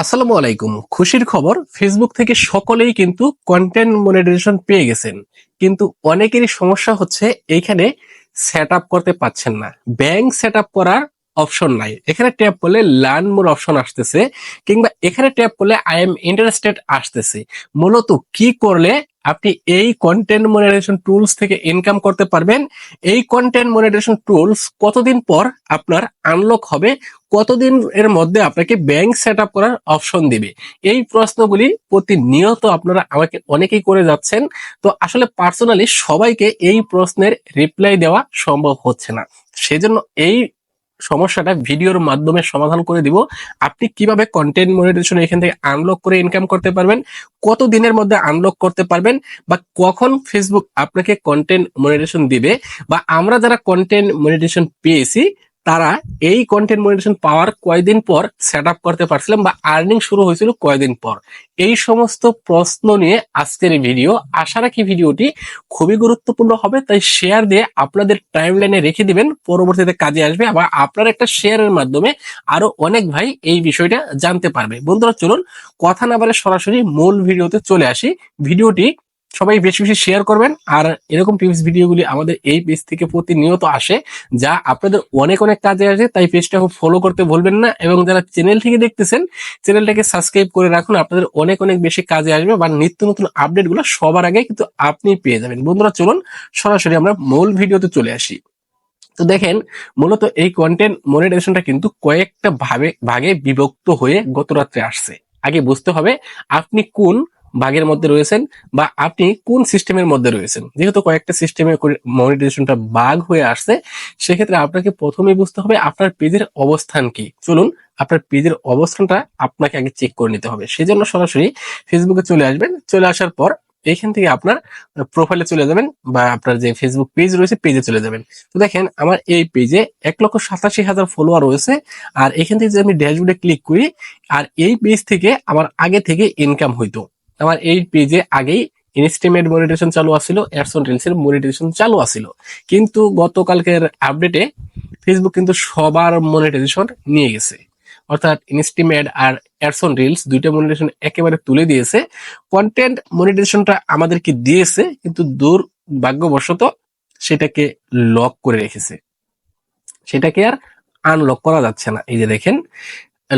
আসসালামু আলাইকুম। খুশির খবর ফেসবুক থেকে সকলেই কিন্তু কন্টেন্ট মনিটাইজেশন পেয়ে গেছেন। কিন্তু অনেকেরই সমস্যা হচ্ছে, এখানে সেট আপ করতে পারছেন না। ব্যাংক সেট আপ করার অপশন নাই। এখানে ট্যাপ করলে লার্ন মোর অপশন আসতেছে, কিংবা এখানে ট্যাপ করলে আই এম ইন্টারেস্টেড আসতেছে। মূলত কি করলে আপনি এই কন্টেন্ট মনিটাইজেশন টুলস থেকে ইনকাম করতে পারবেন। এই কন্টেন্ট মনিটাইজেশন টুলস কতদিন পর আপনার আনলক হবে? কতদিন এর মধ্যে আপনাকে ব্যাংক সেট করার অপশন দিবে? এই প্রশ্নগুলি প্রতিনিয়ত আপনারা আমাকে অনেকেই করে যাচ্ছেন। তো আসলে পার্সোনালি সবাইকে এই প্রশ্নের রিপ্লাই দেওয়া সম্ভব হচ্ছে না। সেজন্য এই সমস্যাটা ভিডিওর মাধ্যমে সমাধান করে দিব। আপনি কীভাবে কন্টেন্ট মনিটাইজেশন এখান থেকে আনলক করে ইনকাম করতে পারবেন কত দিনের মধ্যে আনলক করতে পারবেন, বা কখন ফেসবুক আপনাকে কন্টেন্ট মনিটাইজেশন দিবে, বা আমরা যারা কন্টেন্ট মনিটাইজেশন পেয়েছি তারা এই কন্টেন্ট মনিটাইজেশন পাওয়ার কয়দিন পর সেট আপ করতে পারছিলাম বা আর্নিং শুরু হয়েছিল কয়দিন পর? এই সমস্ত প্রশ্ন নিয়ে আজকের ভিডিও আশা রাখি ভিডিওটি খুবই গুরুত্বপূর্ণ হবে, তাই শেয়ার দিয়ে আপনাদের টাইম লাইনে রেখে দিবেন, পরবর্তীতে কাজে আসবে আবার আপনার একটা শেয়ারের মাধ্যমে আরও অনেক ভাই এই বিষয়টা জানতে পারবে। বন্ধুরা, চলুন কথা না বলে সরাসরি মূল ভিডিওতে চলে আসি। ভিডিওটি সবাই বেশি বেশি শেয়ার করবেন। আর এরকম টিপস ভিডিওগুলি আমাদের এই পেজ থেকে প্রতিনিয়ত আসে, যা আপনাদের অনেক অনেক কাজে আসে, তাই পেজটা ফলো করতে ভুলবেন না। এবং যারা চ্যানেল থেকে দেখতেছেন চ্যানেলটাকে সাবস্ক্রাইব করে রাখুন, আপনাদের অনেক অনেক বেশি কাজে আসবে বা নিত্য নতুন আপডেটগুলো সবার আগে কিন্তু আপনি পেয়ে যাবেন। বন্ধুরা, চলুন সরাসরি আমরা মূল ভিডিওতে চলে আসি। তো দেখেন, মূলত এই কন্টেন্ট মনিটাইজেশনটা কিন্তু কয়েকটা ভাবে, ভাগে বিভক্ত হয়ে গত রাত্রে আসছে। আগে বুঝতে হবে, আপনি কোন ভাগের মধ্যে রয়েছেন বা আপনি কোন সিস্টেমের মধ্যে রয়েছেন? যেহেতু কয়েকটা সিস্টেমে মনিটাইজেশনটা বাগ হয়ে আসছে, সেক্ষেত্রে আপনাকে প্রথমেই বুঝতে হবে আপনার পেজের অবস্থান কি। চলুন, আপনার পেজের অবস্থানটা আপনাকে আগে চেক করে নিতে হবে। সেজন্য সরাসরি ফেসবুকে চলে আসবেন। চলে আসার পর এইখান থেকে আপনার প্রোফাইলে চলে যাবেন বা আপনার যে ফেসবুক পেজ রয়েছে পেজে চলে যাবেন। তো দেখেন, আমার এই পেজে এক লক্ষ সাতাশি হাজার ফলোয়ার রয়েছে আর এখান থেকে যদি আমি ড্যাশবোর্ডে ক্লিক করি, আর এই পেজ থেকে আমার আগে থেকে ইনকাম হইতো। আমার এই পেজে আগেই ইনস্টিমেট মনিটেশন চালু আছিল অ্যাডসন রিলস এর মনিটেশন চালু আছিল। কিন্তু গতকালকের আপডেটে ফেসবুক কিন্তু সবার মনিটাইজেশন নিয়ে গেছে। অর্থাৎ ইনস্টিমেট আর অ্যাডসন রিলস দুইটা মনিটাইজেশন একেবারে তুলে দিয়েছে। কন্টেন্ট মনিটাইজেশনটা আমাদেরকে দিয়েছে, কিন্তু দুর্ভাগ্যবশত সেটাকে লক করে রেখেছে। সেটাকে আর আনলক করা যাচ্ছে না। এই যে দেখেন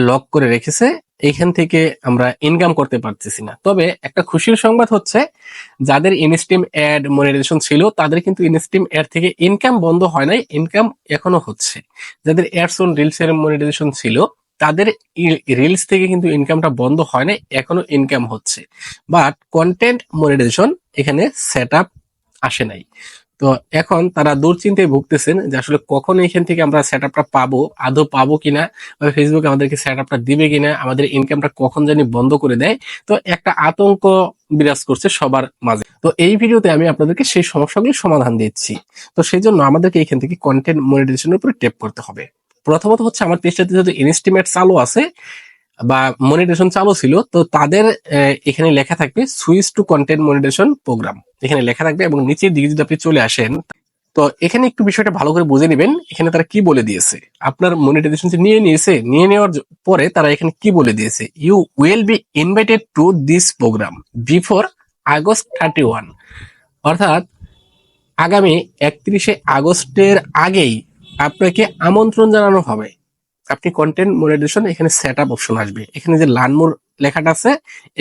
লক করে রেখেছে এইখান থেকে আমরা ইনকাম করতে পারতেছি না। তবে একটা খুশির সংবাদ হচ্ছে, যাদের ইনস্টিম অ্যাড মনিটাইজেশন ছিল, তাদের কিন্তু ইনস্টিম অ্যাড থেকে ইনকাম বন্ধ হয় নাই ইনকাম এখনও হচ্ছে। যাদের অ্যাডস অন রিলস এর মনিটাইজেশন ছিল, তাদের রিলস থেকে কিন্তু ইনকামটা বন্ধ হয় নাই, এখনও ইনকাম হচ্ছে। বাট কন্টেন্ট মনিটাইজেশন এখানে সেট আপ আসে নাই। তো এখন তারা দুশ্চিন্তায় ভুগতেছেন যে আসলে কখন এখান থেকে আমরা সেট আপটা পাবো, আদৌ পাবো কিনা, বা ফেসবুক আমাদেরকে সেট আপটা দিবে কিনা, আমাদের ইনকামটা কখন জানি বন্ধ করে দেয়। তো একটা আতঙ্ক বিরাজ করছে সবার মাঝে। তো এই ভিডিওতে আমি আপনাদেরকে সেই সমস্যাগুলি সমাধান দিচ্ছি। তো সেই জন্য আমাদেরকে এখান থেকে কন্টেন্ট মনিটাইজেশনের উপরে টেপ করতে হবে। প্রথমত হচ্ছে আমার পেজটাতে যেহেতু ইনস্টিমেট চালু আছে বা মনিটেশন চালু ছিল, তো তাদের এখানে লেখা থাকবে switch to content monetization program এখানে লেখা থাকবে এবং নিচের দিকে যদি আপনি চলে আসেন, তো এখানে একটু বিষয়টা ভালো করে বুঝে নেবেন, এখানে তারা কি বলে দিয়েছে। আপনার মনিটাইজেশন নিয়ে নিয়েছে, নিয়ে নেওয়ার পরে তারা এখানে কি বলে দিয়েছে? You will be invited to this program before August thirty one অর্থাৎ আগামী একত্রিশে আগস্টের আগেই আপনাকে আমন্ত্রণ জানানো হবে। আপনি কন্টেন্ট মনিটাইজেশন এখানে সেট আপ অপশন আসবে। এখানে যে লার্ন লেখাটা আছে,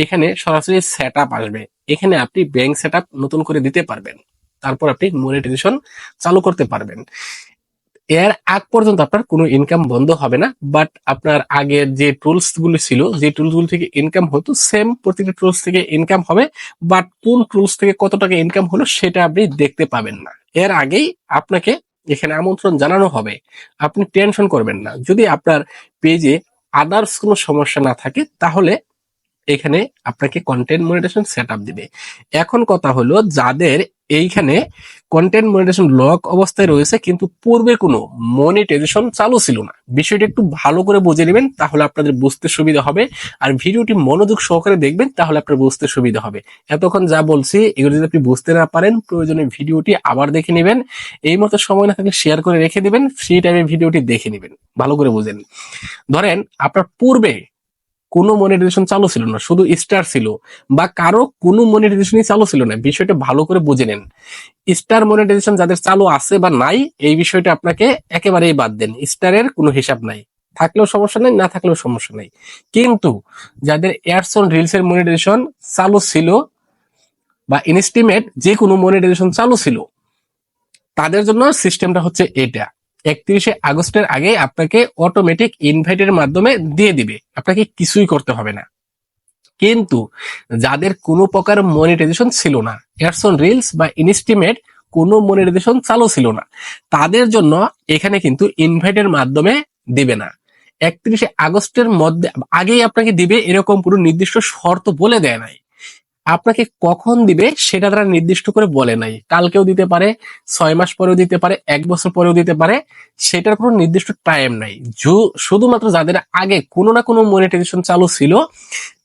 এখানে সরাসরি সেট আপ আসবে। এখানে আপনি ব্যাংক সেট আপ নতুন করে দিতে পারবেন। তারপর আপনি মনিটাইজেশন চালু করতে পারবেন। এর আগ পর্যন্ত আপনার কোনো ইনকাম বন্ধ হবে না বাট আপনার আগের যে টুলসগুলো ছিল, যে টুলসগুলো থেকে ইনকাম হতো সেম প্রতিটা টুলস থেকে ইনকাম হবে বাট কোন টুলস থেকে কত টাকা ইনকাম হলো, সেটা আপনি দেখতে পাবেন না। এর আগেই আপনাকে এখানে আমন্ত্রণ জানানো হবে, আপনি টেনশন করবেন না। যদি আপনার পেজে আদার্স কোনো সমস্যা না থাকে, তাহলে এখানে আপনাকে কন্টেন্ট মনিটেশন সেট দিবে। এখন কথা হলো, যাদের এইখানে কন্টেন্ট মনিটেশন লক অবস্থায় রয়েছে, কিন্তু পূর্বে কোনো মনিটাইজেশন চালু ছিল না। বিষয়টা একটু ভালো করে বুঝে নেবেন, তাহলে আপনাদের বুঝতে সুবিধা হবে। আর ভিডিওটি মনোযোগ সহকারে দেখবেন, তাহলে আপনার বুঝতে সুবিধা হবে। এতক্ষণ যা বলছি, এগুলো যদি আপনি বুঝতে না পারেন, প্রয়োজনে ভিডিওটি আবার দেখে নেবেন। এই মতো সময় না থাকলে শেয়ার করে রেখে দিবেন ফ্রি টাইমে ভিডিওটি দেখে নেবেন। ভালো করে বুঝেন ধরেন, আপনার পূর্বে কোনো মনিটাইজেশন চালু ছিল না, শুধু স্টার ছিল বা কারও কোনো মনিটাইজেশনই চালু ছিল না। বিষয়টা ভালো করে বুঝে নেন। স্টার মনিটাইজেশন যাদের চালু আছে বা নাই, এই বিষয়টা আপনাকে একেবারেই বাদ দেন। স্টারের কোনো হিসাব নাই। থাকলেও সমস্যা নেই, না থাকলেও সমস্যা নেই। কিন্তু যাদের এয়ারসন রিলস এর মনিটাইজেশন চালু ছিল বা ইনস্টিমেট যে কোনো মনিটাইজেশন চালু ছিল, তাদের জন্য সিস্টেমটা হচ্ছে এটা। একত্রিশে আগস্টের আগে আপনাকে অটোমেটিক ইনভাইটের মাধ্যমে দিয়ে দিবে। আপনাকে কিছুই করতে হবে না। কিন্তু যাদের কোনো প্রকার মনিটাইজেশন ছিল না এয়ারসন রিলস বা ইনস্টিমেট কোনো মনিটাইজেশন চালু ছিল না, তাদের জন্য এখানে কিন্তু ইনভাইটের মাধ্যমে দিবে না। একত্রিশে আগস্টের মধ্যে আগেই আপনাকে দিবে এরকম কোনো নির্দিষ্ট শর্ত বলে দেয় নাই। আপনাকে কখন দিবে সেটা তারা নির্দিষ্ট করে বলে নাই। কালকেও দিতে পারে, ছয় মাস পরেও দিতে পারে, এক বছর পরেও দিতে পারে, সেটার কোনো নির্দিষ্ট টাইম নাই। শুধুমাত্র যাদের আগে কোনো না কোনো মনিটাইজেশন চালু ছিল,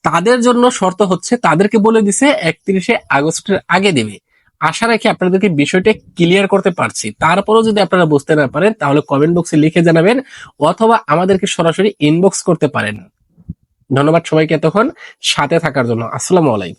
তাদের জন্য শর্ত হচ্ছে তাদেরকে বলে দিছে একত্রিশে আগস্টের আগে দিবে। আশা রাখি আপনাদেরকে বিষয়টা ক্লিয়ার করতে পারছি। তারপরেও যদি আপনারা বুঝতে না পারেন, তাহলে কমেন্ট বক্সে লিখে জানাবেন অথবা আমাদেরকে সরাসরি ইনবক্স করতে পারেন। ধন্যবাদ সবাইকে এতক্ষণ সাথে থাকার জন্য। আসসালামু আলাইকুম।